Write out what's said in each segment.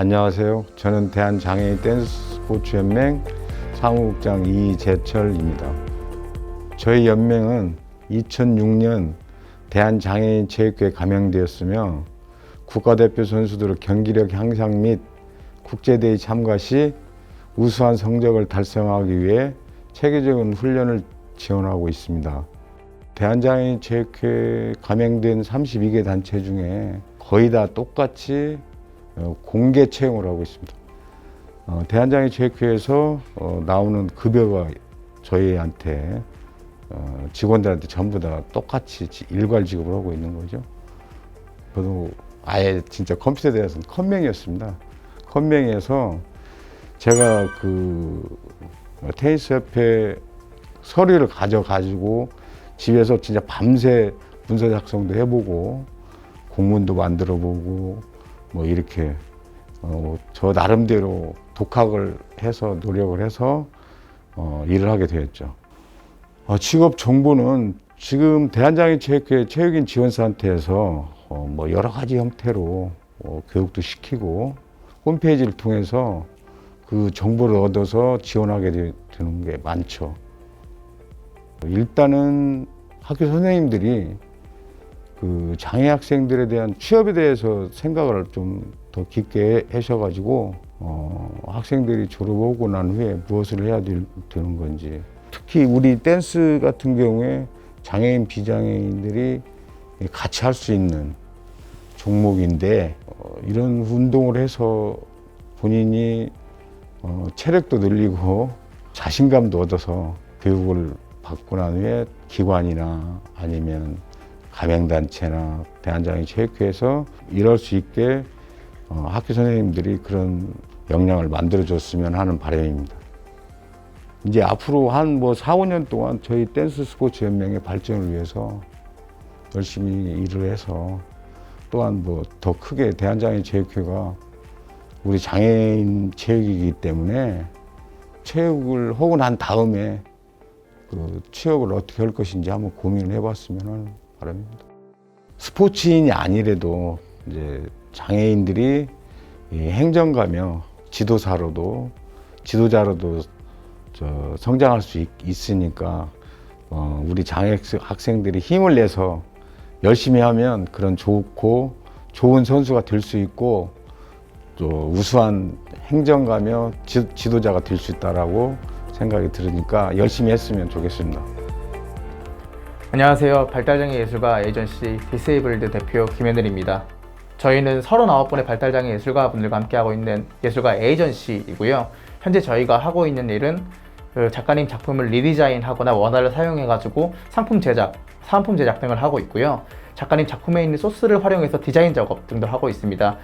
안녕하세요. 저는 대한장애인 댄스 스포츠 연맹 사무국장 이재철입니다. 저희 연맹은 2006년 대한장애인 체육회에 감행되었으며 국가대표 선수들의 경기력 향상 및 국제대회 참가 시 우수한 성적을 달성하기 위해 체계적인 훈련을 지원하고 있습니다. 대한장애인 체육회 감행된 32개 단체 중에 거의 다 똑같이 어, 공개 채용을 하고 있습니다. 어, 대한장애 체육회에서 어, 나오는 급여가 저희한테 어, 직원들한테 전부 다 똑같이 지- 일괄 지급을 하고 있는 거죠. 저도 아예 진짜 컴퓨터에 대해서는 컴맹이었습니다. 컴맹에서 제가 그 테니스 협회 서류를 가져가지고 집에서 진짜 밤새 문서 작성도 해보고 공문도 만들어보고 뭐 이렇게 어, 저 나름대로 독학을 해서 노력을 해서 어, 일을 하게 되었죠. 어, 직업 정보는 지금 대한장애체육회 체육인 지원센터에서 어, 뭐 여러 가지 형태로 어, 교육도 시키고 홈페이지를 통해서 그 정보를 얻어서 지원하게 되- 되는 게 많죠. 일단은 학교 선생님들이 그 장애 학생들에 대한 취업에 대해서 생각을 좀 더 깊게 하셔가지고 어, 학생들이 졸업하고 난 후에 무엇을 해야 될, 되는 건지. 특히 우리 댄스 같은 경우에 장애인 비장애인들이 같이 할 수 있는 종목인데 어, 이런 운동을 해서 본인이 어, 체력도 늘리고 자신감도 얻어서 교육을 받고 난 후에 기관이나 아니면 가맹단체나 대한장애 체육회에서 일할 수 있게 어, 학교 선생님들이 그런 역량을 만들어줬으면 하는 바람입니다. 이제 앞으로 한 뭐 4, 5년 동안 저희 댄스 스포츠 연맹의 발전을 위해서 열심히 일을 해서 또한 뭐 더 크게 대한장애 체육회가 우리 장애인 체육이기 때문에 체육을 하고 난 다음에 그 취업을 어떻게 할 것인지 한번 고민을 해봤으면 바람입니다. 스포츠인이 아니래도 이제 장애인들이 이 행정가며 지도사로도 지도자로도 저 성장할 수 있, 있으니까 어, 우리 장애 학생- 학생들이 힘을 내서 열심히 하면 그런 좋고 좋은 선수가 될 수 있고 또 우수한 행정가며 지, 지도자가 될 수 있다라고 생각이 들으니까 열심히 했으면 좋겠습니다. 안녕하세요. 발달장애 예술가 에이전시 디세이블드 대표 김현일입니다. 저희는 39분의 발달장애 예술가 분들과 함께하고 있는 예술가 에이전시이고요. 현재 저희가 하고 있는 일은 그 작가님 작품을 리디자인하거나 원화를 사용해가지고 상품 제작, 사은품 제작 등을 하고 있고요. 작가님 작품에 있는 소스를 활용해서 디자인 작업 등도 하고 있습니다.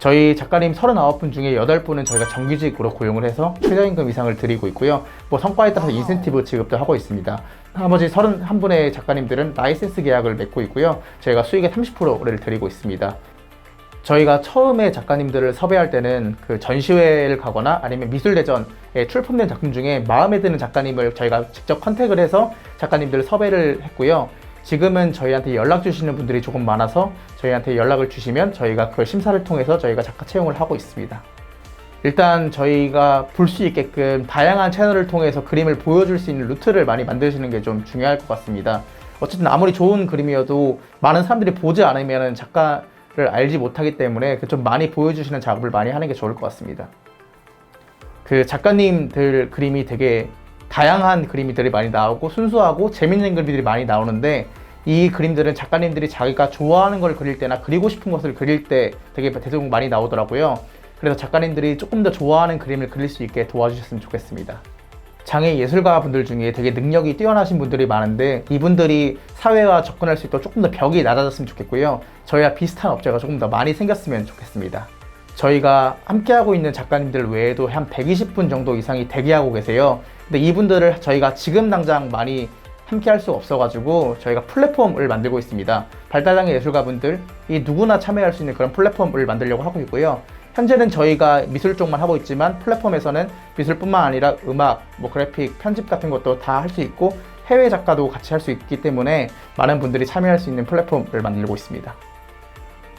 저희 작가님 39분 중에 8분은 저희가 정규직으로 고용을 해서 최저임금 이상을 드리고 있고요. 뭐 성과에 따라서 인센티브 지급도 하고 있습니다. 나머지 31분의 작가님들은 라이센스 계약을 맺고 있고요. 저희가 수익의 30%를 드리고 있습니다. 저희가 처음에 작가님들을 섭외할 때는 그 전시회를 가거나 아니면 미술대전에 출품된 작품 중에 마음에 드는 작가님을 저희가 직접 컨택을 해서 작가님들을 섭외를 했고요. 지금은 저희한테 연락 주시는 분들이 조금 많아서 저희한테 연락을 주시면 저희가 그걸 심사를 통해서 저희가 작가 채용을 하고 있습니다. 일단 저희가 볼 수 있게끔 다양한 채널을 통해서 그림을 보여줄 수 있는 루트를 많이 만드시는 게 좀 중요할 것 같습니다. 어쨌든 아무리 좋은 그림이어도 많은 사람들이 보지 않으면 작가를 알지 못하기 때문에 그좀 많이 보여주시는 작업을 많이 하는 게 좋을 것 같습니다. 그 작가님들 그림이 되게 다양한 그림들이 많이 나오고 순수하고 재밌는 그림들이 많이 나오는데 이 그림들은 작가님들이 자기가 좋아하는 걸 그릴 때나 그리고 싶은 것을 그릴 때 되게 대중 많이 나오더라고요. 그래서 작가님들이 조금 더 좋아하는 그림을 그릴 수 있게 도와주셨으면 좋겠습니다. 장애 예술가 분들 중에 되게 능력이 뛰어나신 분들이 많은데 이분들이 사회와 접근할 수 있도록 조금 더 벽이 낮아졌으면 좋겠고요. 저희와 비슷한 업체가 조금 더 많이 생겼으면 좋겠습니다. 저희가 함께하고 있는 작가님들 외에도 한 120분 정도 이상이 대기하고 계세요. 근데 이분들을 저희가 지금 당장 많이 함께 할 수가 없어가지고 저희가 플랫폼을 만들고 있습니다. 발달장애 예술가분들이 누구나 참여할 수 있는 그런 플랫폼을 만들려고 하고 있고요. 현재는 저희가 미술 쪽만 하고 있지만 플랫폼에서는 미술뿐만 아니라 음악, 뭐 그래픽, 편집 같은 것도 다 할 수 있고 해외 작가도 같이 할 수 있기 때문에 많은 분들이 참여할 수 있는 플랫폼을 만들고 있습니다.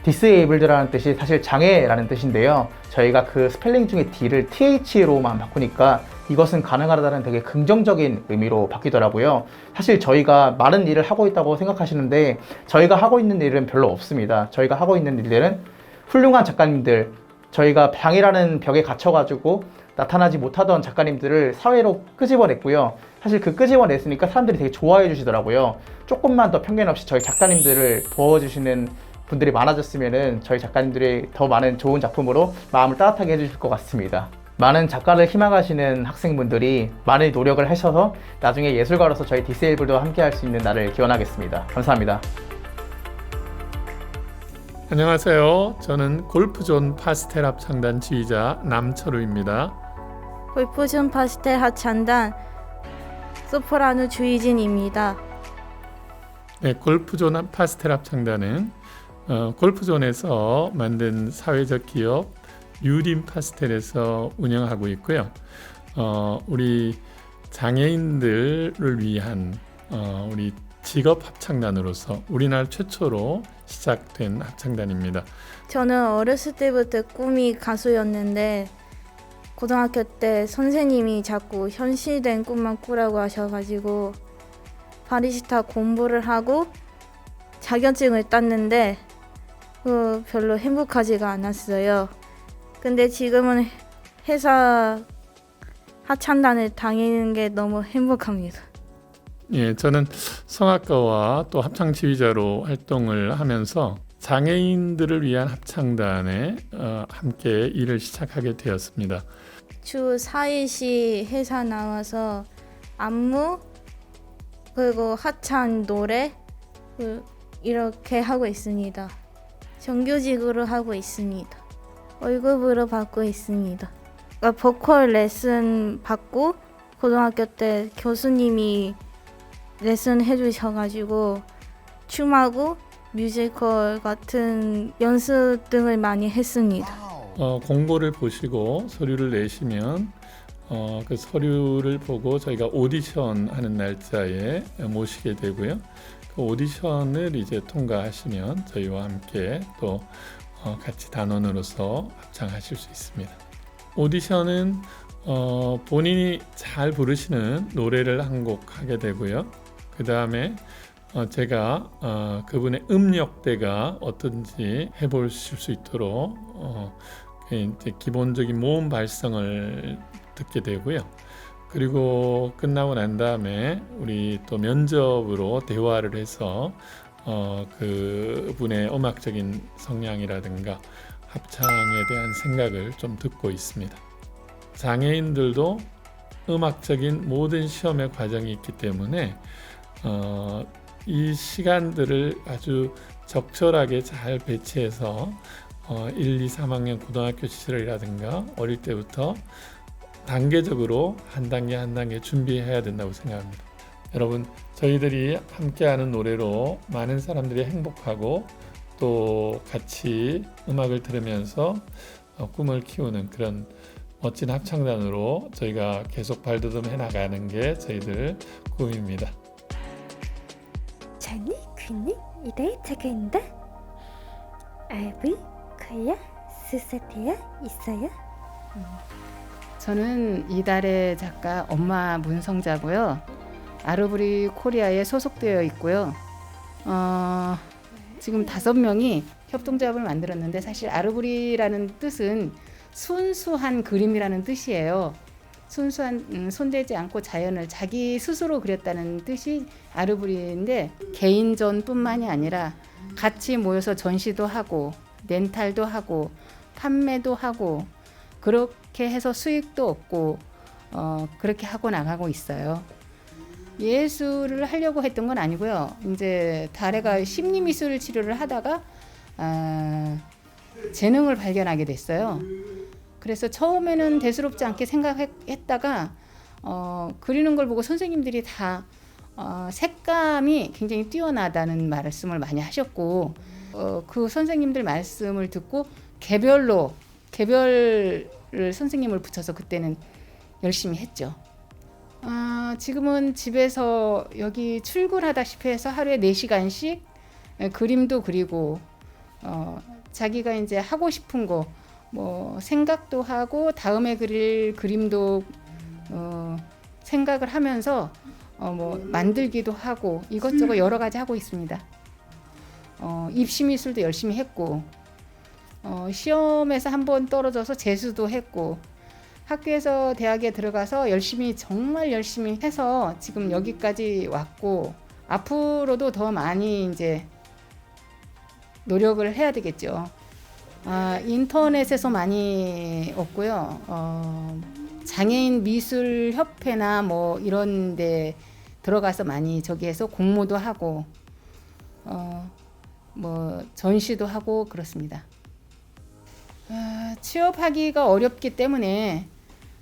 disabled라는 뜻이 사실 장애라는 뜻인데요. 저희가 그 스펠링 중에 D를 TH로만 바꾸니까 이것은 가능하다는 되게 긍정적인 의미로 바뀌더라고요. 사실 저희가 많은 일을 하고 있다고 생각하시는데 저희가 하고 있는 일은 별로 없습니다. 저희가 하고 있는 일들은 훌륭한 작가님들, 저희가 방이라는 벽에 갇혀가지고 나타나지 못하던 작가님들을 사회로 끄집어냈고요. 사실 그 끄집어냈으니까 사람들이 되게 좋아해 주시더라고요. 조금만 더 편견 없이 저희 작가님들을 도와주시는 분들이 많아졌으면은 저희 작가님들이 더 많은 좋은 작품으로 마음을 따뜻하게 해주실 것 같습니다. 많은 작가를 희망하시는 학생분들이 많은 노력을 하셔서 나중에 예술가로서 저희 디세이블도 함께 할 수 있는 날을 기원하겠습니다. 감사합니다. 안녕하세요. 저는 골프존 파스텔 합창단 지휘자 남철우입니다. 골프존 파스텔 합창단 소프라노 주희진입니다. 네, 골프존 파스텔 합창단은 어, 골프존에서 만든 사회적 기업 유림 파스텔에서 운영하고 있고요. 어, 우리 장애인들을 위한 어, 우리 직업 합창단으로서 우리나라 최초로 시작된 합창단입니다. 저는 어렸을 때부터 꿈이 가수였는데 고등학교 때 선생님이 자꾸 현실된 꿈만 꾸라고 하셔가지고 바리스타 공부를 하고 자격증을 땄는데 그 별로 행복하지가 않았어요. 근데 지금은 회사 합창단을 다니는 게 너무 행복합니다. 예, 저는 성악가와 또 합창 지휘자로 활동을 하면서 장애인들을 위한 합창단에 어, 함께 일을 시작하게 되었습니다. 주 4일씩 회사 나와서 안무 그리고 합창 노래 그 이렇게 하고 있습니다. 정규직으로 하고 있습니다. 월급으로 받고 있습니다. 그러니까 보컬 레슨 받고 고등학교 때 교수님이 레슨 해주셔가지고 춤하고 뮤지컬 같은 연습 등을 많이 했습니다. 어, 공고를 보시고 서류를 내시면 어, 그 서류를 보고 저희가 오디션 하는 날짜에 모시게 되고요. 그 오디션을 이제 통과하시면 저희와 함께 또 어, 같이 단원으로서 합창하실 수 있습니다. 오디션은 어, 본인이 잘 부르시는 노래를 한 곡 하게 되고요. 그 다음에 어, 제가 어, 그분의 음역대가 어떤지 해보실 수 있도록 어, 그 이제 기본적인 모음 발성을 듣게 되고요. 그리고 끝나고 난 다음에 우리 또 면접으로 대화를 해서 어, 그분의 음악적인 성향이라든가 합창에 대한 생각을 좀 듣고 있습니다. 장애인들도 음악적인 모든 시험의 과정이 있기 때문에 어, 이 시간들을 아주 적절하게 잘 배치해서 어, 1, 2, 3학년 고등학교 시절이라든가 어릴 때부터 단계적으로 한 단계 한 단계 준비해야 된다고 생각합니다. 여러분 저희들이 함께하는 노래로 많은 사람들이 행복하고 또 같이 음악을 들으면서 어, 꿈을 키우는 그런 멋진 합창단으로 저희가 계속 발돋움해 나가는 게 저희들 꿈입니다. 저는 퀸이 이달 작가입니다. 알브, 컬러, 수사되어 있어요. 저는 이달의 작가 엄마 문성자고요. 아르브리 코리아에 소속되어 있고요. 어, 지금 다섯 명이 협동조합을 만들었는데 사실 아르브리라는 뜻은 순수한 그림이라는 뜻이에요. 순수한 음, 손대지 않고 자연을 자기 스스로 그렸다는 뜻이 아르브리인데 개인전뿐만이 아니라 같이 모여서 전시도 하고 렌탈도 하고 판매도 하고 그렇게 해서 수익도 얻고 어, 그렇게 하고 나가고 있어요. 예술을 하려고 했던 건 아니고요. 이제 다래가 심리 미술 치료를 하다가 아, 재능을 발견하게 됐어요. 그래서 처음에는 대수롭지 않게 생각했다가 어, 그리는 걸 보고 선생님들이 다 어, 색감이 굉장히 뛰어나다는 말씀을 많이 하셨고 어, 그 선생님들 말씀을 듣고 개별로 개별을 선생님을 붙여서 그때는 열심히 했죠. 아, 지금은 집에서 여기 출근하다시피 해서 하루에 4시간씩 그림도 그리고 어, 자기가 이제 하고 싶은 거 뭐 생각도 하고 다음에 그릴 그림도 어, 생각을 하면서 어, 뭐 만들기도 하고 이것저것 여러 가지 하고 있습니다. 어, 입시 미술도 열심히 했고 어, 시험에서 한 번 떨어져서 재수도 했고 학교에서 대학에 들어가서 열심히 정말 열심히 해서 지금 여기까지 왔고 앞으로도 더 많이 이제 노력을 해야 되겠죠. 아, 인터넷에서 많이 얻고요. 어, 장애인 미술 협회나 뭐 이런 데 들어가서 많이 저기에서 공모도 하고 어, 뭐 전시도 하고 그렇습니다. 아, 취업하기가 어렵기 때문에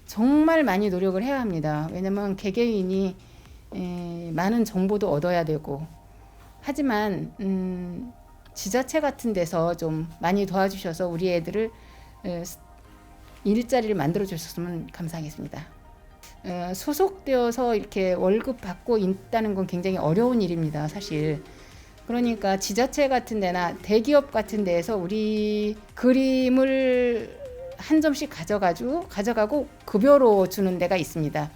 정말 많이 노력을 해야 합니다. 왜냐면 개개인이 에, 많은 정보도 얻어야 되고 하지만 음, 지자체 같은 데서 좀 많이 도와주셔서 우리 애들을 일자리를 만들어 주셨으면 감사하겠습니다. 에, 소속되어서 이렇게 월급 받고 있다는 건 굉장히 어려운 일입니다, 사실. 그러니까 지자체 같은 데나 대기업 같은 데에서 우리 그림을 한 점씩 가져가지고 가져가고 급여로 주는 데가 있습니다.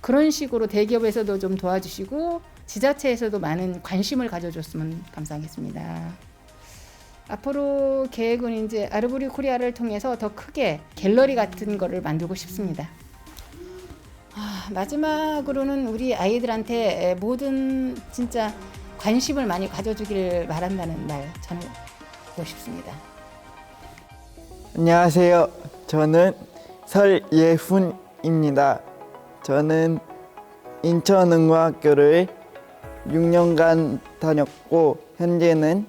그런 식으로 대기업에서도 좀 도와주시고 지자체에서도 많은 관심을 가져줬으면 감사하겠습니다. 앞으로 계획은 이제 아르브리 코리아를 통해서 더 크게 갤러리 같은 거를 만들고 싶습니다. 아, 마지막으로는 우리 아이들한테 모든 진짜 관심을 많이 가져주길 바란다는 말 전하고 싶습니다. 안녕하세요. 저는 설예훈입니다. 저는 인천응과학교를 6년간 다녔고 현재는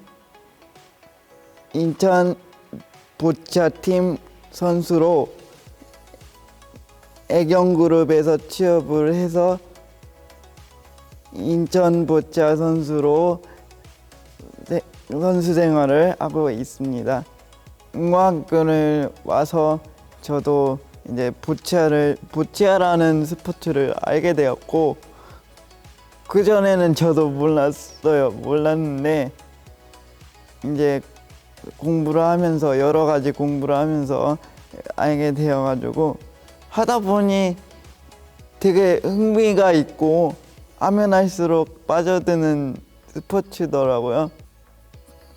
인천 보차팀 선수로 애경그룹에서 취업을 해서 인천 보차 선수로 세- 선수 생활을 하고 있습니다. 응과학교를 와서 저도 이제 보치아를 보치아라는 스포츠를 알게 되었고 그 전에는 저도 몰랐어요. 몰랐는데 이제 공부를 하면서 여러 가지 공부를 하면서 알게 되어가지고 하다 보니 되게 흥미가 있고 하면 할수록 빠져드는 스포츠더라고요.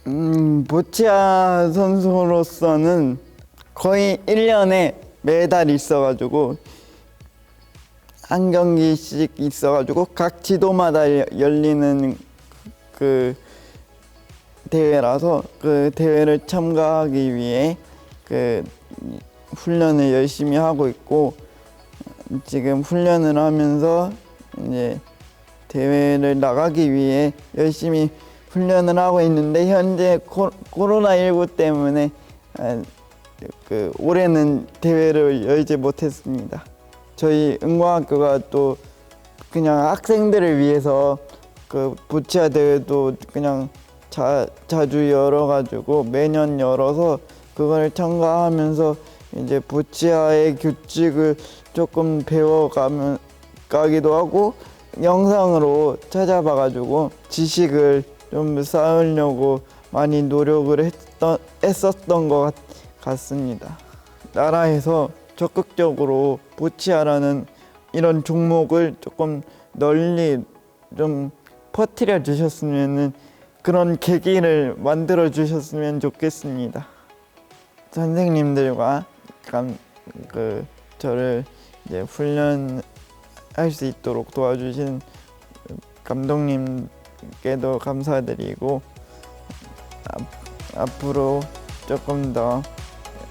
음, 보치아 선수로서는 거의 1년에 매달 있어가지고 한 경기씩 있어가지고 각 지도마다 여- 열리는 그 대회라서 그 대회를 참가하기 위해 그 훈련을 열심히 하고 있고 지금 훈련을 하면서 이제 대회를 나가기 위해 열심히 훈련을 하고 있는데 현재 코, 코로나 19 때문에 아, 그 올해는 대회를 열지 못했습니다. 저희 응과학교가 또 그냥 학생들을 위해서 그 보치아 대회도 그냥 자, 자주 열어가지고 매년 열어서 그걸 참가하면서 이제 보치아의 규칙을 조금 배워가면 가기도 하고 영상으로 찾아봐가지고 지식을 좀 쌓으려고 많이 노력을 했던, 했었던 것 같, 같습니다. 나라에서 적극적으로 보치아라는 이런 종목을 조금 널리 좀 퍼뜨려 주셨으면 그런 계기를 만들어 주셨으면 좋겠습니다. 선생님들과 감, 그 저를 이제 훈련할 수 있도록 도와주신 감독님께도 감사드리고 앞, 앞으로 조금 더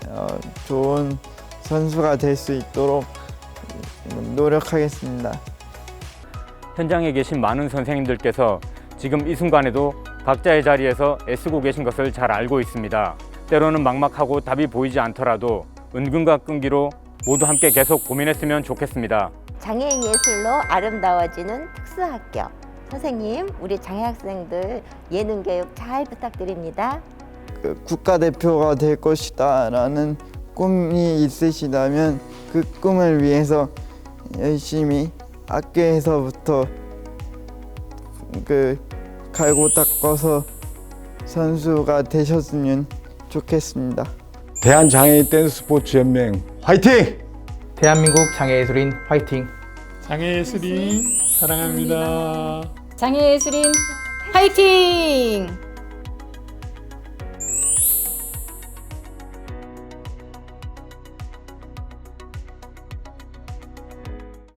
어, 좋은 선수가 될 수 있도록 노력하겠습니다. 현장에 계신 많은 선생님들께서 지금 이 순간에도 각자의 자리에서 애쓰고 계신 것을 잘 알고 있습니다. 때로는 막막하고 답이 보이지 않더라도 은근과 끈기로 모두 함께 계속 고민했으면 좋겠습니다. 장애인 예술로 아름다워지는 특수학교. 선생님, 우리 장애 학생들 예능 교육 잘 부탁드립니다. 그 국가대표가 될 것이다 라는 꿈이 있으시다면 그 꿈을 위해서 열심히 학교에서부터 그 갈고 닦아서 선수가 되셨으면 좋겠습니다. 대한장애인 댄스 스포츠 연맹 화이팅! 대한민국 장애예술인 화이팅! 장애예술인 사랑합니다. 장애예술인 화이팅!